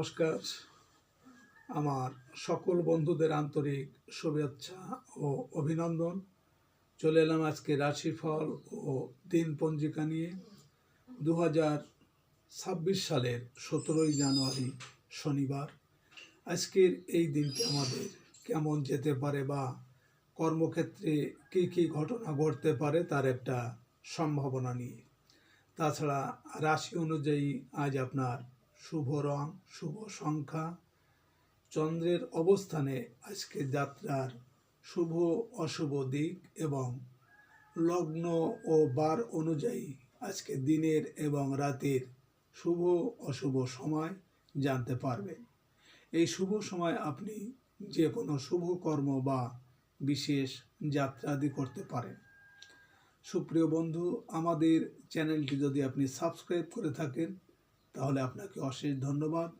নমস্কার। আমার সকল বন্ধুদের আন্তরিক শুভেচ্ছা ও অভিনন্দন। চলে এলাম আজকে রাশিফল ও দিন পঞ্জিকা নিয়ে। দু হাজার ছাব্বিশ সালের সতেরোই জানুয়ারি শনিবার। আজকের এই দিনটি আমাদের কেমন যেতে পারে বা কর্মক্ষেত্রে কী কী ঘটনা ঘটতে পারে তার একটা সম্ভাবনা নিয়ে। তাছাড়া রাশি অনুযায়ী আজ আপনার শুভ রং, শুভ সংখ্যা। চন্দ্রের অবস্থানে আজকে যাত্রার শুভ অশুভ দিক এবং লগ্ন ও বার অনুযায়ী আজকে দিনের এবং রাতের শুভ অশুভ সময় জানতে পারবেন। এই শুভ সময় আপনি যে কোনো শুভ কর্ম বা বিশেষ যাত্রাদি করতে পারেন। সুপ্রিয় বন্ধু, আমাদের চ্যানেলটি যদি আপনি সাবস্ক্রাইব করে থাকেন তাহলে আপনাকে অশেষ ধন্যবাদ।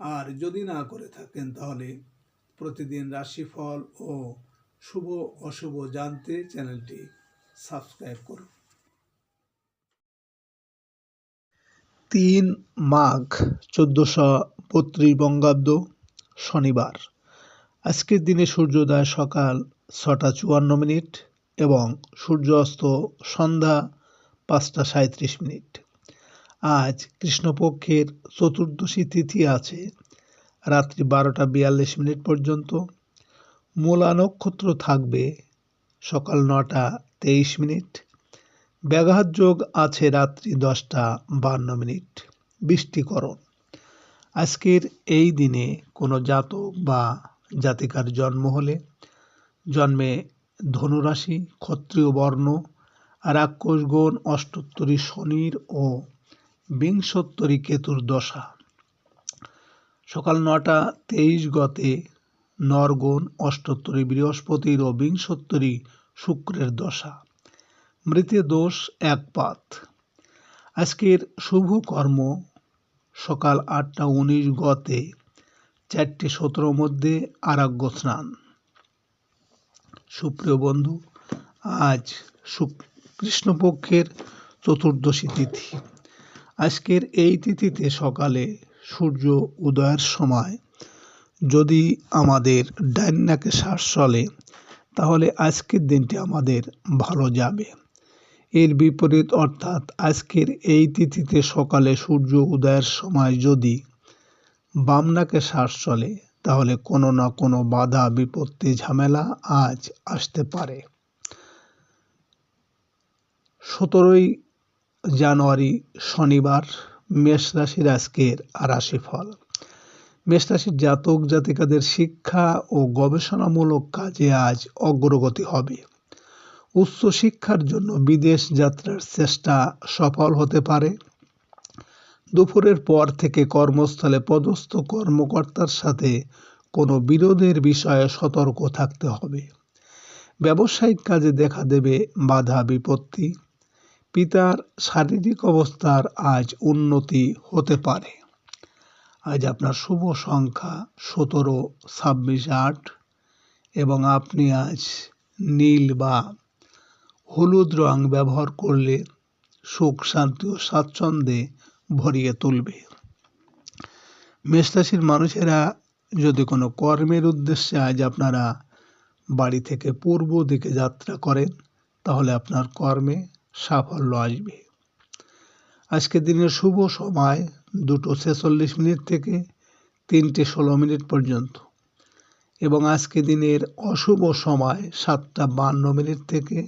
আর যদি না করে থাকেন তাহলে প্রতিদিন রাশিফল ও শুভ অশুভ জানতে চ্যানেলটি সাবস্ক্রাইব করুন। তিন মাঘ চোদ্দোশো বত্রিশ বঙ্গাব্দ শনিবার। আজকের দিনে সূর্যোদয় সকাল ছটা চুয়ান্ন মিনিট এবং সূর্যাস্ত সন্ধ্যা পাঁচটা সাঁত্রিশ মিনিট। আজ কৃষ্ণপক্ষের চতুর্দশী তিথি আছে। রাত্রি বারোটা বিয়াল্লিশ মিনিট পর্যন্ত মূলা নক্ষত্র থাকবে সকাল নটা তেইশ মিনিট। ব্যাঘাত যোগ আছে রাত্রি দশটা বান্ন মিনিট। বৃষ্টিকরণ। আজকের এই দিনে কোনো জাতক বা জাতিকার জন্ম হলে জন্মে ধনুরাশি, ক্ষত্রিয় বর্ণ রাক্ষসগণ অষ্টোত্তরী শনির ও বিংশোত্তরী কেতুর দশা। সকাল নটা তেইশ গতে নরগণ অষ্টোত্তরী বৃহস্পতির ও বিংশোত্তরী শুক্রের দশা। মৃতে দোষ একপাত আজকের শুভ কর্ম সকাল আটটা উনিশ গতে চারটে সতেরো মধ্যে আরাগ্য স্নান। সুপ্রিয় বন্ধু, আজ কৃষ্ণপক্ষের চতুর্দশী তিথি। আজকের এই তিথিতে সকালে সূর্য উদয়ের সময় যদি আমাদের ডাইনাকে শ্বাস চলে, তাহলে আজকের দিনটি আমাদের ভালো যাবে। এর বিপরীত অর্থাৎ আজকের এই তিথিতে সকালে সূর্য উদয়ের সময় যদি বামনাকে শ্বাস চলে, তাহলে কোনো না কোনো বাধা, বিপত্তি, ঝামেলা আজ আসতে পারে। সতেরোই জানুয়ারি, শনিবার, মেষ রাশির আজকের রাশিফল। মেষ রাশির জাতক জাতিকাদের শিক্ষা ও গবেষণামূলক কাজে আজ অগ্রগতি হবে। উচ্চ শিক্ষার জন্য বিদেশ যাত্রার চেষ্টা সফল হতে পারে। দুপুরের পর থেকে কর্মস্থলে পদস্থ কর্মকর্তার সাথে কোনো বিরোধের বিষয়ে সতর্ক থাকতে হবে। ব্যবসায়িক কাজে দেখা দেবে বাধা বিপত্তি। পিতার শারীরিক অবস্থার আজ উন্নতি হতে পারে। আজ আপনার শুভ সংখ্যা সতেরো, ছাব্বিশ, আট এবং আপনি আজ নীল বা হলুদ রং ব্যবহার করলে সুখ, শান্তি ও স্বাচ্ছন্দ্যে ভরিয়ে তুলবে। মেষরাশির মানুষেরা যদি কোনো কর্মের উদ্দেশ্যে আজ আপনারা বাড়ি থেকে পূর্ব দিকে যাত্রা করেন, তাহলে আপনার কর্মে সাফল্য আসবে। আজকের দিনের শুভ সময় দুটো ছেচল্লিশ মিনিট থেকে তিনটে ষোলো মিনিট পর্যন্ত এবং আজকে দিনের অশুভ সময় সাতটা বান্ন মিনিট থেকে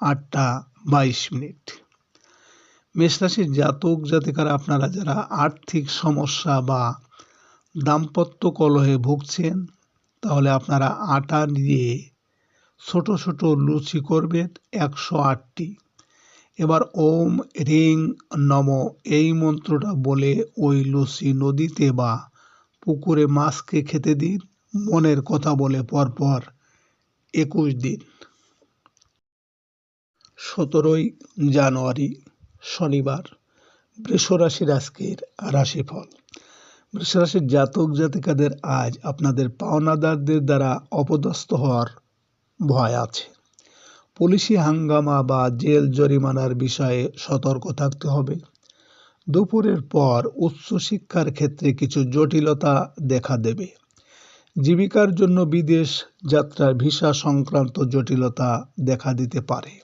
আটটা বাইশ মিনিট। মেষরাশির জাতক জাতিকারা আপনারা যারা আর্থিক সমস্যা বা দাম্পত্য কলহে ভুগছেন, তাহলে আপনারা আটা নিয়ে ছোট ছোট লুচি করবেন একশো আটটি। এবার ওম রিং নম, এই মন্ত্রটা বলে ওই লুচি নদীতে বা পুকুরে মাছকে খেতে দিন, মনের কথা বলে পরপর একুশ দিন। সতেরোই জানুয়ারি, শনিবার, বৃষরাশির আজকের রাশিফল। বৃষরাশির জাতক জাতিকাদের আজ আপনাদের পাওনাদারদের দ্বারা অপদস্থ হওয়ার ভয় আছে। পুলিশি হাঙ্গামা বা জেল জরিমানার বিষয়ে সতর্ক থাকতে হবে। দুপুরের পর উচ্চশিক্ষার ক্ষেত্রে কিছু জটিলতা দেখা দেবে। জীবিকার জন্য বিদেশ যাত্রার ভিসা সংক্রান্ত জটিলতা দেখা দিতে পারে।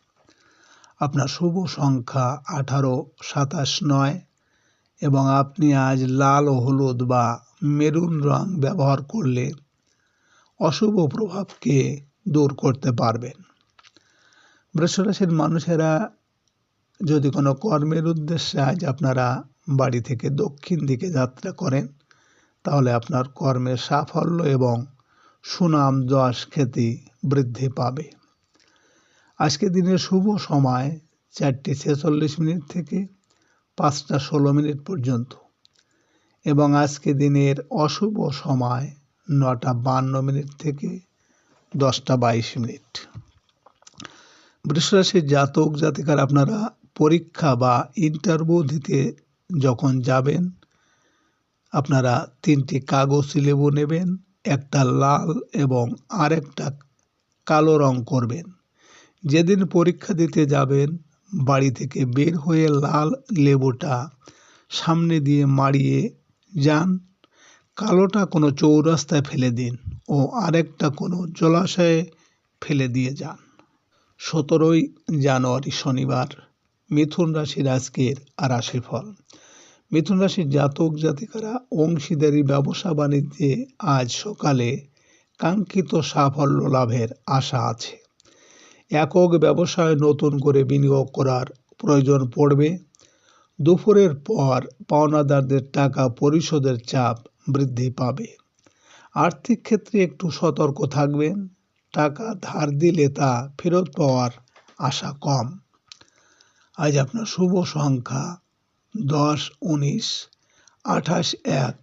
আপনার শুভ সংখ্যা আঠারো, সাতাশ নয় এবং আপনি আজ লাল ও হলুদ বা মেরুন রং ব্যবহার করলে অশুভ প্রভাবকে দূর করতে পারবেন। বৃষরাশির মানুষেরা যদি কোনো কর্মের উদ্দেশ্যে আজ আপনারা বাড়ি থেকে দক্ষিণ দিকে যাত্রা করেন, তাহলে আপনার কর্মের সাফল্য এবং সুনাম, যশ, খ্যাতি বৃদ্ধি পাবে। আজকে দিনের শুভ সময় চারটে ছেচল্লিশ মিনিট থেকে পাঁচটা ষোলো মিনিট পর্যন্ত এবং আজকে দিনের অশুভ সময় নটা বান্ন মিনিট থেকে দশটা বাইশ মিনিট। বৃষরাশির জাতক জাতিকার আপনারা পরীক্ষা বা ইন্টারভিউ দিতে যখন যাবেন, আপনারা তিনটি কাগজ লেবু নেবেন, একটা লাল এবং আরেকটা কালো রং করবেন। যেদিন পরীক্ষা দিতে যাবেন, বাড়ি থেকে বের হয়ে লাল লেবুটা সামনে দিয়ে মারিয়ে যান, কালোটা কোনো চৌরাস্তায় ফেলে দিন ও আরেকটা কোনো জলাশয়ে ফেলে দিয়ে যান। সতেরোই জানুয়ারি শনিবার মিথুন রাশির আজকের রাশিফল। মিথুন রাশির জাতক জাতিকারা অংশীদারি, ব্যবসা বাণিজ্যে আজ সকালে কাঙ্ক্ষিত সাফল্য লাভের আশা আছে। একক ব্যবসায় নতুন করে বিনিয়োগ করার প্রয়োজন পড়বে। দুপুরের পর পাওনাদারদের টাকা পরিশোধের চাপ বৃদ্ধি পাবে। আর্থিক ক্ষেত্রে একটু সতর্ক থাকবেন। টাকা ধার দিলে তা ফেরত পাওয়ার আশা কম। আজ আপনার শুভ সংখ্যা দশ, উনিশ, আঠাশ, এক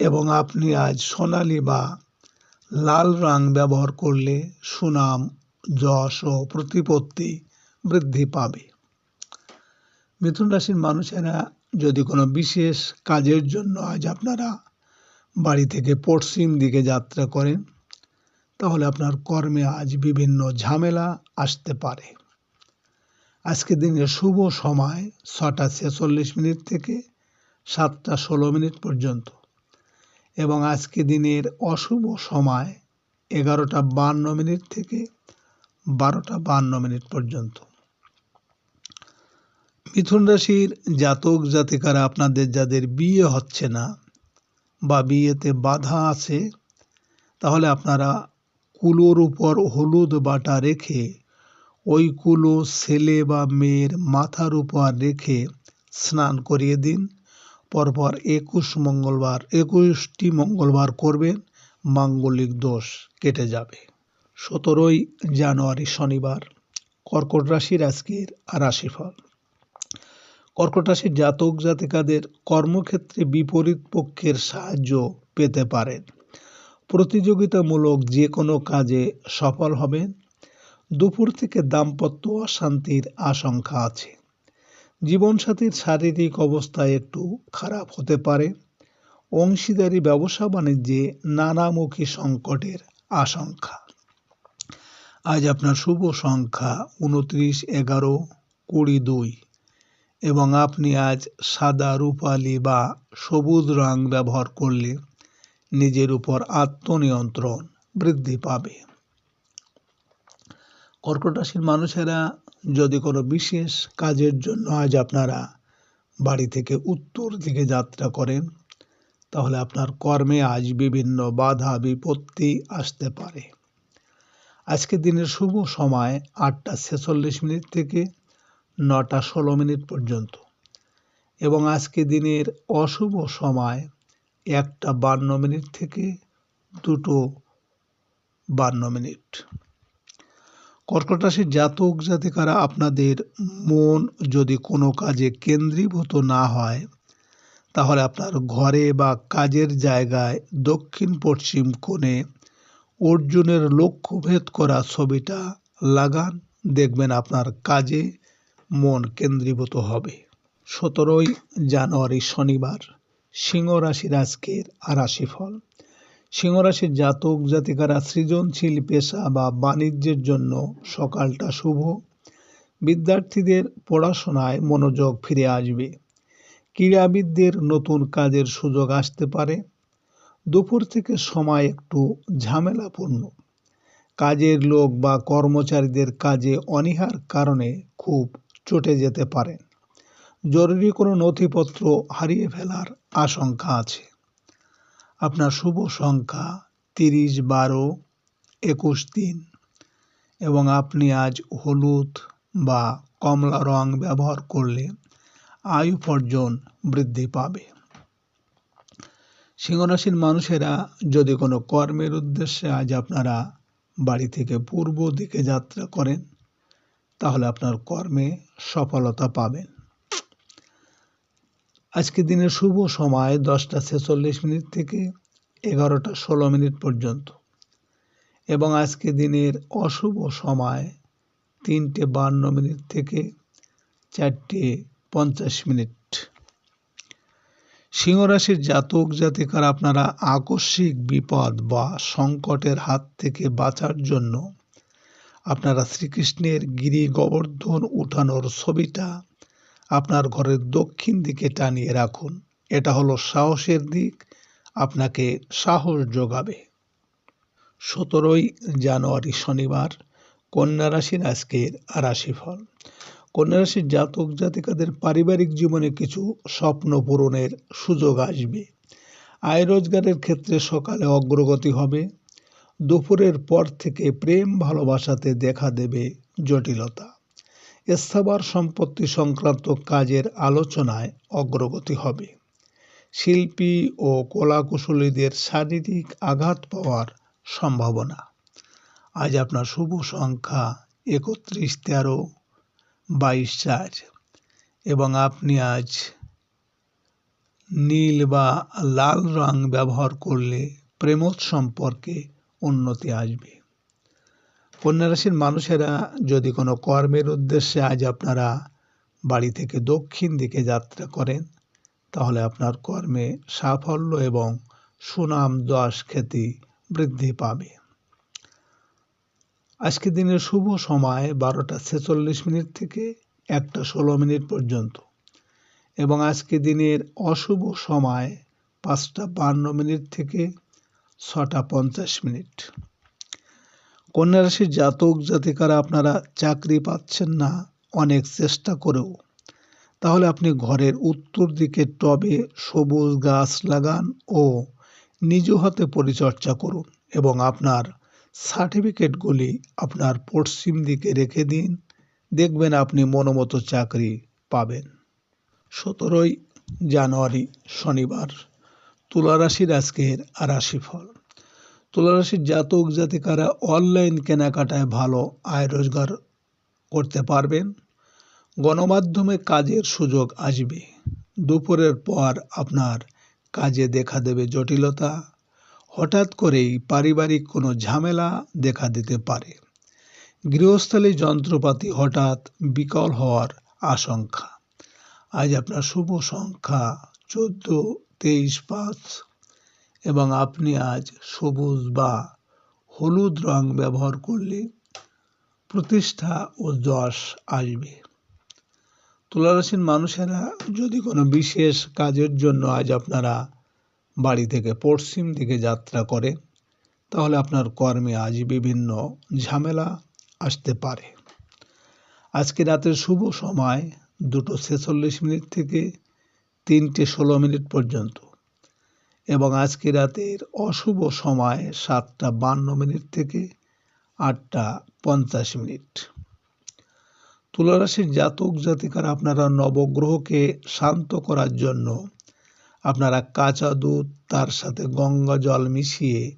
এবং আপনি আজ সোনালি বা লাল রং ব্যবহার করলে সুনাম, যশ ও প্রতিপত্তি বৃদ্ধি পাবে। মিথুন রাশির মানুষেরা যদি কোনো বিশেষ কাজের জন্য আজ আপনারা বাড়ি থেকে পশ্চিম দিকে যাত্রা করেন তাহলে আপনার কর্মে আজ বিভিন্ন ঝামেলা আসতে পারে। আজকে দিনের শুভ সময় ছটা ছেচল্লিশ মিনিট থেকে সাতটা ষোলো মিনিট পর্যন্ত এবং আজকে দিনের অশুভ সময় এগারোটা বান্ন মিনিট থেকে বারোটা বান্ন মিনিট পর্যন্ত। মিথুন রাশির জাতক জাতিকারা আপনাদের যাদের বিয়ে হচ্ছে না বা বিয়েতে বাধা আছে, তাহলে আপনারা কুলোর উপর হলুদ বাটা রেখে, ওই কুলো ছেলে বা মেয়ের মাথার উপর রেখে স্নান করিয়ে দিন। পরপর একুশ মঙ্গলবার, একুশটি মঙ্গলবার করবেন, মাঙ্গলিক দোষ কেটে যাবে। সতেরোই জানুয়ারি শনিবার, কর্কট রাশির আজকের রাশিফল। কর্কট রাশির জাতক জাতিকাদের কর্মক্ষেত্রে বিপরীত পক্ষের সাহায্য পেতে পারেন। প্রতিযোগিতামূলক যে কোনো কাজে সফল হবেন দুপুর থেকে দাম্পত্য অশান্তির আশঙ্কা আছে। জীবনসাথীর শারীরিক অবস্থা একটু খারাপ হতে পারে। অংশীদারি ব্যবসা বাণিজ্যে নানামুখী সংকটের আশঙ্কা। আজ আপনার শুভ সংখ্যা উনত্রিশ, এগারো, কুড়ি, দুই এবং আপনি আজ সাদা, রূপালি বা সবুজ রং ব্যবহার করলে নিজের উপর আত্মনিয়ন্ত্রণ বৃদ্ধি পাবে। কর্কট রাশির মানুষেরা যদি কোনো বিশেষ কাজের জন্য আজ আপনারা বাড়ি থেকে উত্তর দিকে যাত্রা করেন, তাহলে আপনার কর্মে আজ বিভিন্ন বাধা, বিপত্তি আসতে পারে। আজকে দিনের শুভ সময় আটটা ছেচল্লিশ মিনিট থেকে নটা ষোলো মিনিট পর্যন্ত। এবং আজকে দিনের অশুভ সময় একটা বান্ন মিনিট থেকে দুটো বান্ন মিনিট। কর্কট রাশির জাতক জাতিকারা আপনাদের মন যদি কোনো কাজে কেন্দ্রীভূত না হয়, তাহলে আপনার ঘরে বা কাজের জায়গায় দক্ষিণ পশ্চিম কোণে অর্জুনের লক্ষ্যভেদ করা ছবিটা লাগান, দেখবেন আপনার কাজে মন কেন্দ্রীভূত হবে। সতেরোই জানুয়ারি শনিবার। সিংহ রাশির আজকের রাশিফল। সিংহরাশির জাতক, জাতিকারা, সৃজনশীল পেশা বা বাণিজ্যের জন্য সকালটা শুভ। বিদ্যার্থীদের পড়াশোনায় মনোযোগ ফিরে আসবে। ক্রীড়াবিদদের নতুন কাজের সুযোগ আসতে পারে। দুপুর থেকে সময় একটু ঝামেলাপূর্ণ। কাজের লোক বা কর্মচারীদের কাজে অনীহার কারণে খুব চটে যেতে পারেন জরুরি কোনো নথিপত্র হারিয়ে ফেলার আশঙ্কা আছে। আপনার শুভ সংখ্যা তিরিশ, বারো, একুশ দিন এবং আপনি আজ হলুদ বা কমলা রং ব্যবহার করলে আয়ু উপার্জন বৃদ্ধি পাবে। সিংহরাশির মানুষেরা যদি কোনো কর্মের উদ্দেশ্যে আজ আপনারা বাড়ি থেকে পূর্ব দিকে যাত্রা করেন, তাহলে আপনার কর্মে সফলতা পাবেন। আজকে দিনের শুভ সময় দশটা ছেচল্লিশ মিনিট থেকে এগারোটা ষোলো মিনিট পর্যন্ত। এবং আজকে দিনের অশুভ সময় তিনটে বান্ন মিনিট থেকে চারটে পঞ্চাশ মিনিট। সিংহরাশির জাতক জাতিকার আপনারা আকস্মিক বিপদ বা সংকটের হাত থেকে বাঁচার জন্য আপনারা শ্রীকৃষ্ণের গিরি গোবর্ধন উঠানোর ছবিটা আপনার ঘরের দক্ষিণ দিকে টানিয়ে রাখুন। এটা হলো সাহসের দিক, আপনাকে সাহস যোগাবে। সতেরোই জানুয়ারি শনিবার, কন্যা রাশির আজকের রাশিফল। কন্যা রাশির জাতক জাতিকাদের পারিবারিক জীবনে কিছু স্বপ্ন পূরণের সুযোগ আসবে। আয় রোজগারের ক্ষেত্রে সকালে অগ্রগতি হবে। দুপুরের পর থেকে প্রেম ভালোবাসাতে দেখা দেবে জটিলতা। স্থাবর সম্পত্তি সংক্রান্ত কাজের আলোচনায় অগ্রগতি হবে। শিল্পী ও কলাকুশলীদের শারীরিক আঘাত পাওয়ার সম্ভাবনা। আজ আপনার শুভ সংখ্যা একত্রিশ, তেরো, বাইশ, চার এবং আপনি আজ নীল বা লাল রং ব্যবহার করলে প্রেমত সম্পর্কে উন্নতি আসবে। কন্যা রাশির মানুষেরা যদি কোনো কর্মের উদ্দেশ্যে আজ আপনারা বাড়ি থেকে দক্ষিণ দিকে যাত্রা করেন, তাহলে আপনার কর্মে সাফল্য এবং সুনাম দশ খ্যাতি বৃদ্ধি পাবে। আজকে দিনের শুভ সময় বারোটা ছেচল্লিশ মিনিট থেকে একটা ষোলো মিনিট পর্যন্ত এবং আজকে দিনের অশুভ সময় পাঁচটা বান্ন মিনিট থেকে ছটা পঞ্চাশ মিনিট। কন্যা রাশির জাতক জাতিকারা আপনারা চাকরি পাচ্ছেন না অনেক চেষ্টা করেও। তাহলে আপনি ঘরের উত্তর দিকে টবে সবুজ গাছ লাগান ও নিজ হাতে পরিচর্যা করুন এবং আপনার সার্টিফিকেটগুলি আপনার পশ্চিম দিকে রেখে দিন। দেখবেন আপনি মনোমতো চাকরি পাবেন। সতেরোই জানুয়ারি শনিবার, তুলা রাশির আজকের রাশিফল। তুলা রাশির জাতক জাতিকারা অনলাইন কেনাকাটায় ভালো আয় রোজগার করতে পারবেন। গণমাধ্যমে কাজের সুযোগ আসবে। দুপুরের পর আপনার কাজে দেখা দেবে জটিলতা। হঠাৎ করেই পারিবারিক কোনো ঝামেলা দেখা দিতে পারে। গৃহস্থলী যন্ত্রপাতি হঠাৎ বিকল হওয়ার আশঙ্কা। আজ আপনার শুভ সংখ্যা চোদ্দ, তেইশ, পাঁচ এবং আপনি আজ সবুজ বা হলুদ রং ব্যবহার করলে প্রতিষ্ঠা ও যশ আসবে। তুলারাশির মানুষেরা যদি কোনো বিশেষ কাজের জন্য আজ আপনারা বাড়ি থেকে পশ্চিম দিকে যাত্রা করে তাহলে আপনার কর্মে আজ বিভিন্ন ঝামেলা আসতে পারে। আজকে রাতের শুভ সময় দুটো ছেচল্লিশ মিনিট থেকে তিনটে ষোলো মিনিট পর্যন্ত। এবং আজকে রাতের অশুভ সময় সাতটা বান্ন মিনিট থেকে আটটা পঞ্চাশ মিনিট। তুলারাশির জাতক জাতিকারা আপনারা নবগ্রহকে শান্ত করার জন্য আপনারা কাঁচা দুধ, তার সাথে গঙ্গা জল মিশিয়ে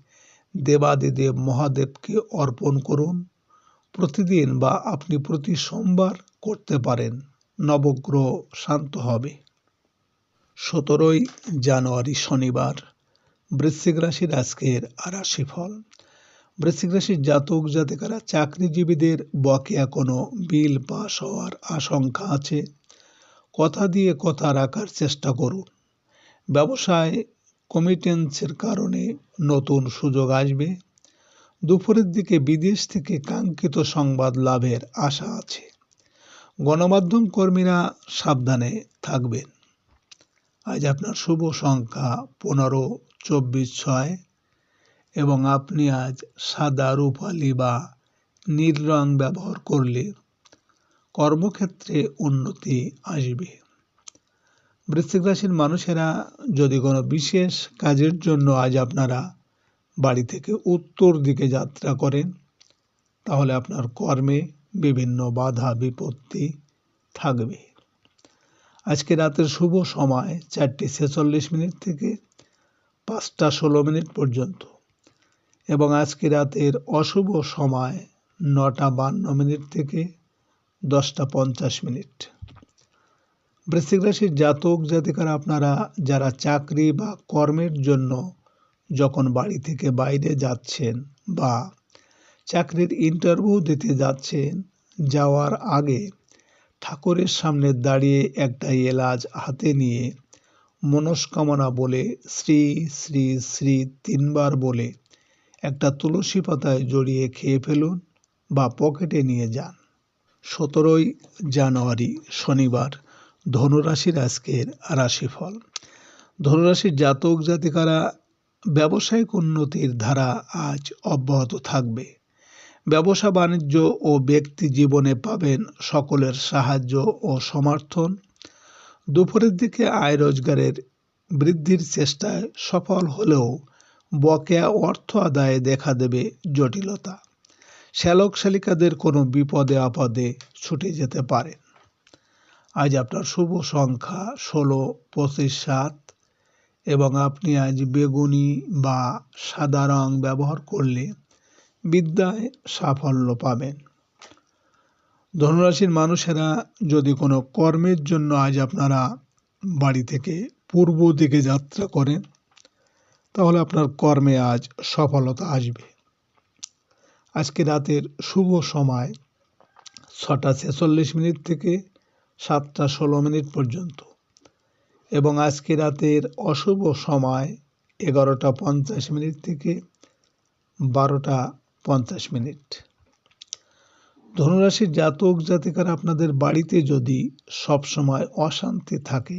দেবাদিদেব মহাদেবকে অর্পণ করুন। প্রতিদিন বা আপনি প্রতি সোমবার করতে পারেন, নবগ্রহ শান্ত হবে। সতেরোই জানুয়ারি শনিবার। বৃশ্চিক রাশির আজকের রাশিফল বৃশ্চিক রাশির জাতক জাতিকারা চাকরিজীবীদের বকেয়া কোনো বিল পাস হওয়ার আশঙ্কা আছে। কথা দিয়ে কথা রাখার চেষ্টা করুন। ব্যবসায় কমিটেন্সের কারণে নতুন সুযোগ আসবে। দুপুরের দিকে বিদেশ থেকে কাঙ্ক্ষিত সংবাদ লাভের আশা আছে। গণমাধ্যম কর্মীরা সাবধানে থাকবেন। আজ আপনার শুভ সংখ্যা পনেরো, চব্বিশ, ছয় এবং আপনি আজ সাদা রূপালি বা নীল রং ব্যবহার করলে কর্মক্ষেত্রে উন্নতি আসবে। বৃশ্চিক রাশির মানুষেরা যদি কোনো বিশেষ কাজের জন্য আজ আপনারা বাড়ি থেকে উত্তর দিকে যাত্রা করেন, তাহলে আপনার কর্মে বিভিন্ন বাধা, বিপত্তি থাকবে। আজকে রাতের শুভ সময় চারটি ছেচল্লিশ মিনিট থেকে পাঁচটা ষোলো মিনিট পর্যন্ত। এবং আজকে রাতের অশুভ সময় নটা বান্ন মিনিট থেকে দশটা পঞ্চাশ মিনিট। বৃশ্চিক রাশির জাতক, জাতিকারা, আপনারা যারা চাকরি বা কর্মের জন্য যখন বাড়ি থেকে বাইরে যাচ্ছেন বা চাকরির ইন্টারভিউ দিতে যাচ্ছেন, যাওয়ার আগে ঠাকুরের সামনে দাঁড়িয়ে একটা এলাচ হাতে নিয়ে মনস্কামনা বলে, শ্রী শ্রী শ্রী তিনবার বলে, একটা তুলসী পাতায় জড়িয়ে খেয়ে ফেলুন বা পকেটে নিয়ে যান। সতেরোই জানুয়ারি, শনিবার, ধনুরাশির আজকের রাশিফল। ধনুরাশির জাতক জাতিকারা ব্যবসায়িক উন্নতির ধারা আজ অব্যাহত থাকবে। ব্যবসা বাণিজ্য ও ব্যক্তি জীবনে পাবেন সকলের সাহায্য ও সমর্থন। দুপুরের দিকে আয় রোজগারের বৃদ্ধির চেষ্টায় সফল হলেও বকেয়া অর্থ আদায়ে দেখা দেবে জটিলতা। শ্যালক শালিকাদের কোনো বিপদে আপদে ছুটে যেতে পারে। আজ আপনার শুভ সংখ্যা ষোলো, পঁচিশ, সাত এবং আপনি আজ বেগুনি বা সাদা রং ব্যবহার করলে বিদ্যায় সাফল্য পাবেন। ধনুরাশির মানুষেরা যদি কোনো কর্মের জন্য আজ আপনারা বাড়ি থেকে পূর্ব দিকে যাত্রা করেন, তাহলে আপনার কর্মে আজ সফলতা আসবে। আজকে রাতের শুভ সময় ছটা ছেচল্লিশ মিনিট থেকে সাতটা ষোলো মিনিট পর্যন্ত এবং আজকে রাতের অশুভ সময় এগারোটা পঞ্চাশ মিনিট থেকে বারোটা পঞ্চাশ মিনিট। ধনুরাশির জাতক জাতিকার আপনাদের বাড়িতে যদি সবসময় অশান্তি থাকে,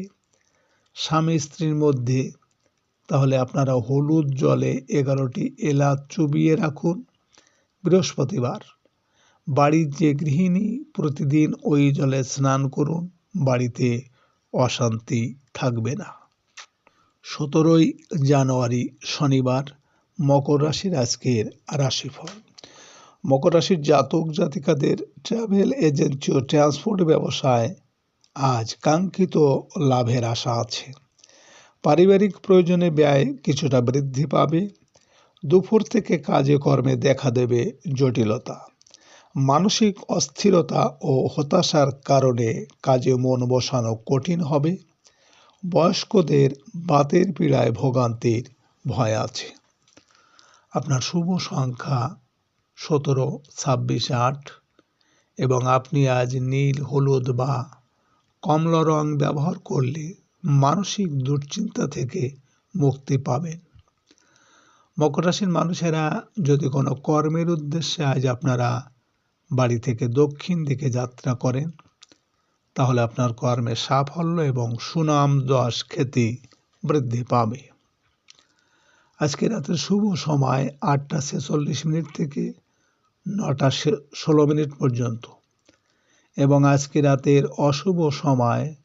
স্বামী স্ত্রীর মধ্যে, তাহলে আপনারা হলুদ জলে এগারোটি এলাচ চুবিয়ে রাখুন। বৃহস্পতিবার বাড়ির যে গৃহিণী প্রতিদিন ওই জলে স্নান করুন, বাড়িতে অশান্তি থাকবে না। সতেরোই জানুয়ারি শনিবার মকর রাশির আজকের রাশিফল। মকর রাশির জাতক জাতিকাদের ট্রাভেল এজেন্সি ও ট্রান্সপোর্ট ব্যবসায় আজ কাঙ্ক্ষিত লাভের আশা আছে। পারিবারিক প্রয়োজনে ব্যয় কিছুটা বৃদ্ধি পাবে। দুপুর থেকে কাজে কর্মে দেখা দেবে জটিলতা। মানসিক অস্থিরতা ও হতাশার কারণে কাজে মন বসানো কঠিন হবে। বয়স্কদের বাতের পীড়ায় ভোগান্তির ভয় আছে। আপনার শুভ সংখ্যা সতেরো, ছাব্বিশ, আট এবং আপনি আজ নীল, হলুদ বা কমলা রং ব্যবহার করলে মানসিক দুশ্চিন্তা থেকে মুক্তি পাবেন। মকর রাশির মানুষেরা, যদি কোনো কর্মের উদ্দেশ্যে আজ আপনারা বাড়ি থেকে দক্ষিণ দিকে যাত্রা করেন, তাহলে আপনার কর্মে সাফল্য এবং সুনাম যশ খ্যাতি বৃদ্ধি পাবে। আজকে রাতের শুভ সময় আটটা ছেচল্লিশ মিনিট থেকে নটা ষোলো মিনিট পর্যন্ত। এবং আজকে রাতের অশুভ সময়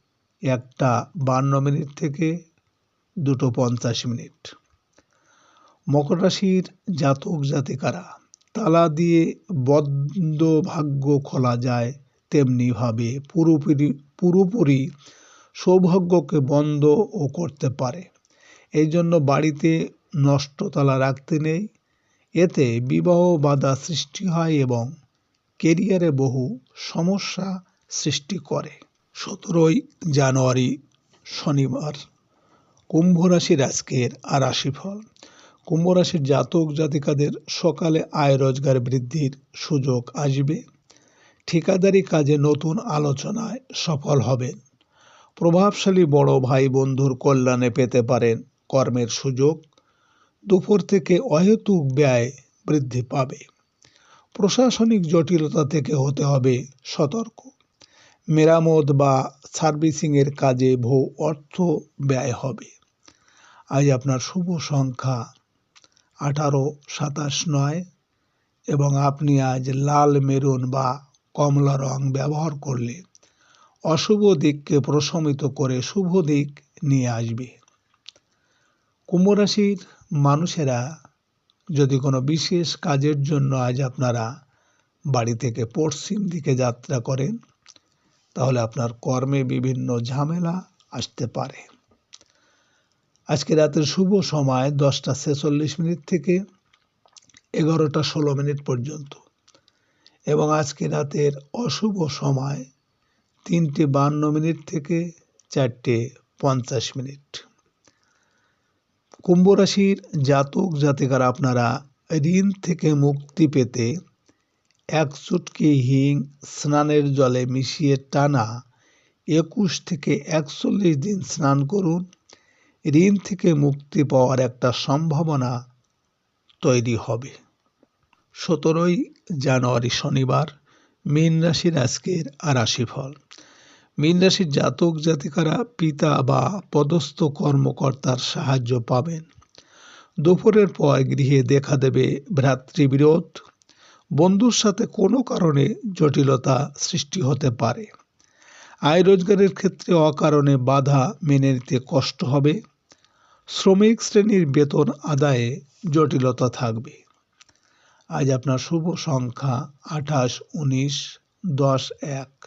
একটা বান্ন মিনিট থেকে দুটো পঞ্চাশ মিনিট। মকর রাশির জাতক জাতিকারা, তালা দিয়ে বদ্ধ ভাগ্য খোলা যায় তেমনিভাবে পুরোপুরি পুরোপুরি সৌভাগ্যকে বন্ধ ও করতে পারে। এই জন্য বাড়িতে নষ্ট তালা রাখতে নেই। এতে বিবাহ বাধা সৃষ্টি হয় এবং কেরিয়ারে বহু সমস্যা সৃষ্টি করে। সতেরোই জানুয়ারি শনিবার, কুম্ভ রাশির আজকের আর রাশিফল কুম্ভ রাশির জাতক জাতিকাদের সকালে আয় রোজগার বৃদ্ধির সুযোগ আসবে। ঠিকাদারি কাজে নতুন আলোচনায় সফল হবেন। প্রভাবশালী বড় ভাই বন্ধুর কল্যাণে পেতে পারেন কর্মের সুযোগ। দুপুর থেকে অহেতুক ব্যয় বৃদ্ধি পাবে। প্রশাসনিক জটিলতা থেকে হতে হবে সতর্ক। মেরামত বা সার্ভিসিংয়ের কাজে বহু অর্থ ব্যয় হবে। আজ আপনার শুভ সংখ্যা আঠারো, সাতাশ নয় এবং আপনি আজ লাল, মেরুন বা কমলা রং ব্যবহার করলে অশুভ দিককে প্রশমিত করে শুভ দিক নিয়ে আসবে। কুম্ভ রাশির মানুষেরা যদি কোনো বিশেষ কাজের জন্য আজ আপনারা বাড়ি থেকে পশ্চিম দিকে যাত্রা করেন, তাহলে আপনার কর্মে বিভিন্ন ঝামেলা আসতে পারে। আজকে রাতের শুভ সময় দশটা ছেচল্লিশ মিনিট থেকে এগারোটা ষোলো মিনিট পর্যন্ত এবং আজকে রাতের অশুভ সময় তিনটে বান্ন মিনিট থেকে চারটে পঞ্চাশ মিনিট। কুম্ভ রাশির জাতক জাতিকারা আপনারা ঋণ থেকে মুক্তি পেতে এক চুটকি হিং স্নানের জলে মিশিয়ে টানা একুশ থেকে একচল্লিশ দিন স্নান করুন। ঋণ থেকে মুক্তি পাওয়ার একটা সম্ভাবনা তৈরি হবে। সতেরোই জানুয়ারি শনিবার, মীন রাশির আজকের রাশিফল মীন রাশির জাতক, জাতিকারা পিতা বা পদস্থ কর্মকর্তার সাহায্য পাবেন। দুপুরের পর গৃহে দেখা দেবে ভ্রাতৃবিরোধ। বন্ধুর সাথে কোনো কারণে জটিলতা সৃষ্টি হতে পারে। আয় রোজগারের ক্ষেত্রে অকারণে বাধা মেনে নিতে কষ্ট হবে। শ্রমিক শ্রেণির বেতন আদায়ে জটিলতা থাকবে। আজ আপনার শুভ সংখ্যা আঠাশ, উনিশ, দশ, এক।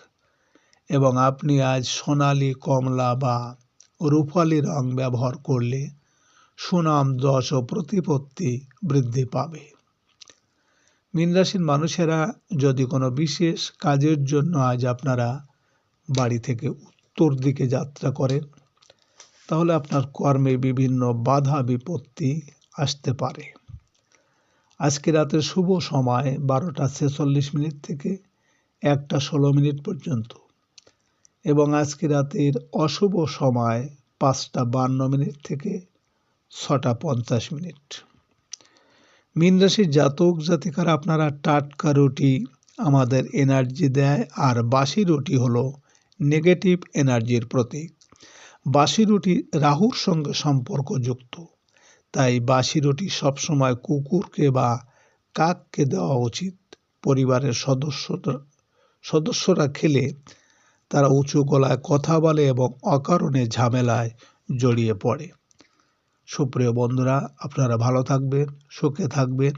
এবং আপনি আজ সোনালি কমলা বা রূপালি রং ব্যবহার করলে সুনাম, যশ ও প্রতিপত্তি বৃদ্ধি পাবে। মীন রাশির মানুষেরা যদি কোনো বিশেষ কাজের জন্য আজ আপনারা বাড়ি থেকে উত্তর দিকে যাত্রা করেন, তাহলে আপনার কর্মে বিভিন্ন বাধা বিপত্তি আসতে পারে। আজকে রাতের শুভ সময় বারোটা ছেচল্লিশ মিনিট থেকে একটা ষোলো মিনিট পর্যন্ত। এবং আজকে রাতের অশুভ সময় পাঁচটা বান্ন মিনিট থেকে ছটা পঞ্চাশ মিনিট। মীন রাশির জাতক জাতিকারা, আপনারা টাটকা রুটি আমাদের এনার্জি দেয়, আর বাসি রুটি হলো নেগেটিভ এনার্জির প্রতীক। বাসি রুটি রাহুর সঙ্গে সম্পর্কযুক্ত, তাই বাসি রুটি সবসময় কুকুরকে বা কাককে দেওয়া উচিত। পরিবারের সদস্যরা সদস্যরা খেলে তারা উঁচু গলায় কথা বলে এবং অকারণে ঝামেলায় জড়িয়ে পড়ে। সুপ্রিয় বন্ধুরা, আপনারা ভালো থাকবেন, সুখে থাকবেন।